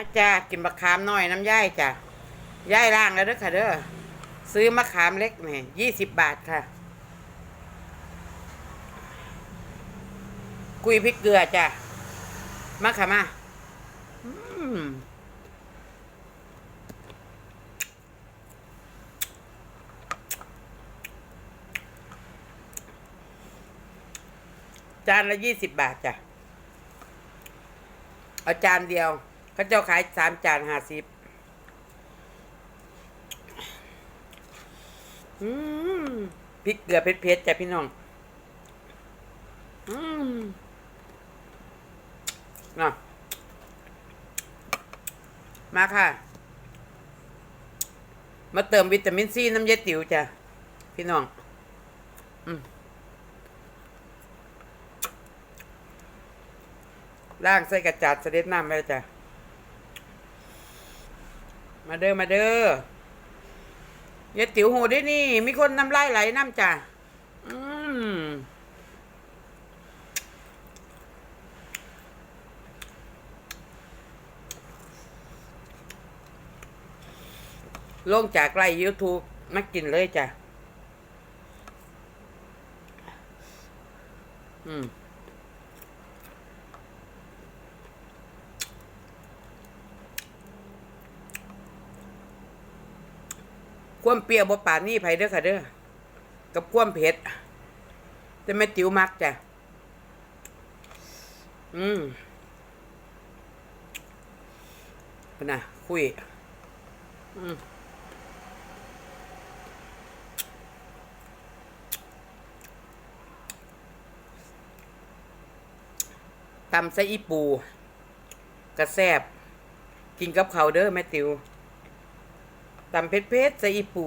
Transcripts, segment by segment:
มาจ้ากินมะขามน่อยน้ำย่ายจ้ะย่ายล่างแล้วเด้อค่ะเด้อซื้อมะขามเล็กนี่ยี่สิบบาทค่ะ กุยพริกเกลือจ้ะมาค่ะมาอืมจานละยี่สิบบาทจ้ะ เอาจานเดียว เขาเจ้าขายสามจานห้าสิบอืมพริกเกลือเผ็ดๆจ้ะพี่น้องอืมน่ะมาค่ะ มาเติมวิตามินซีน้ำเยติ๋วจ้ะ พี่น้อง อืมล่างใส่กระจาดเสด็จน้ำไปเจ้ะ มาเด้อมาเด้อยายติ๋วหูได้นี่ มีคนน้ำลายไหลน้ำจ้ะอืมลงจากไลฟ์ YouTube มากินเลยจ้ะ อืม ความเปรี้ยวบ่ปานนี่ไผเด้อค่ะเด้อกับความเผ็ดแต่แม่ติ๋วมักจ้ะอืมพน่ะคุยอืมตำไส้อีปู กระแซบกินกับเขาวเด้อแม่ติว ตำเผ็ดเผ็ดใส่อีปู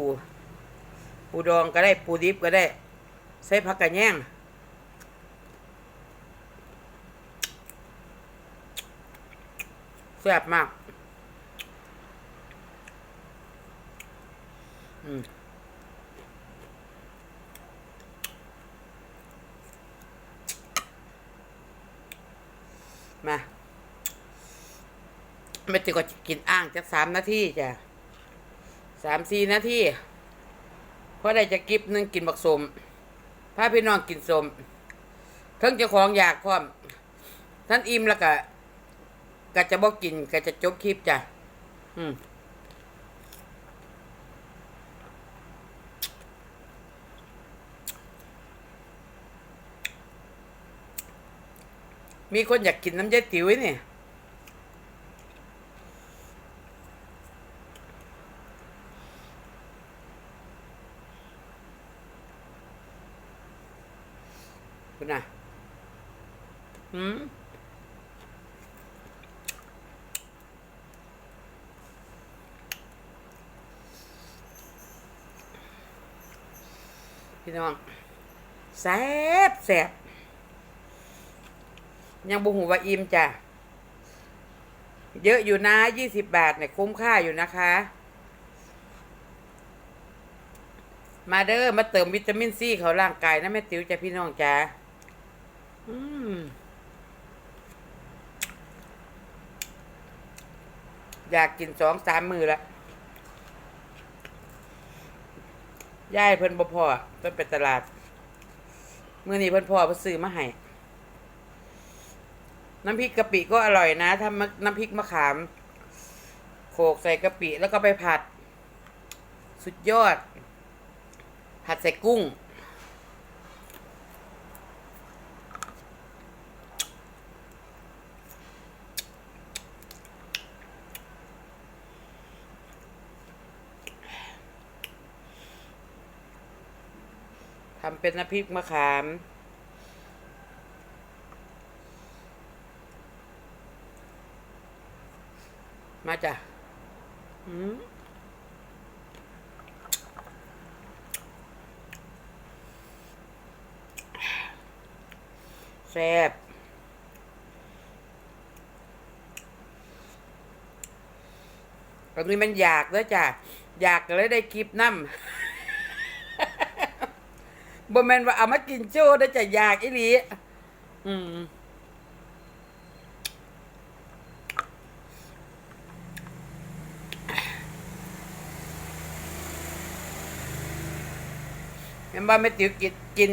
ปูดองก็ได้ปูดิบก็ได้ ใส่ผักกระแยงแซ่บมาก อืมมาไม่ติก็กินอ่างจักสามนาทีจ้ะ สามสี่นาทีเพราะได้จะกิบนึงกินบักสมพาพี่น้องกินสมเทั้งเจ้าของอยากพร้อมท่านอิ่มแล้วก็ก็จะบอกกินก็จะจบคลิปจ้ะ อืมมีคนอยากกินน้ำยายติ๋วนี่ คุณนะหืมพี่น้องแซ่บแซ่บยังบุหูว่าอิ่มจ้ะ เยอะอยู่นะยี่สิบบาทเนี่ยคุ้มค่าอยู่นะคะ มาเด้อมาเติมวิตามินซีเขาร่างกายนะแม่ติ๋วจ้ะพี่น้องจ้า อืมอยากกินสองสามมือละย่ายเพิ่นบ่พอเพิ่นไปตลาด มื้อนี้เพิ่นพ่อเพิ่นซื้อมาให้น้ำพริกกะปิก็อร่อยนะถ้าน้ำพริกมะขาม โขกใส่กะปิแล้วก็ไปผัด สุดยอด ผัดใส่กุ้งำเป็นน้ำพริกมะขาม มาจ้ะอืมแซ่บตอนนี้มันอยากแล้วจ้ะ อยากเลยได้คลิปน้ำ บ่แม่นว่าเอามากินโจ้ได้จะอยากอีหลีอืมแม่นบ่แม่ติวกินกิน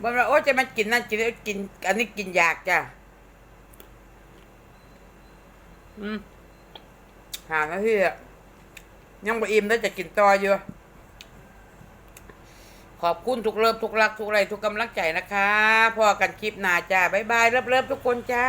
บ่แม่นโอ้จะมากินนั่นกินกิน อันนี้กินยากจ้ะอืมหาหน้าที่อะยังบ่อิ่มแล้วจะกินต่ออยู่ ขอบคุณทุกเลิฟทุกรักทุกไรทุกกำลังใจนะคะพอกันคลิปหน้าจ้าบ๊ายบายเลิฟเลิฟทุกคนจ้า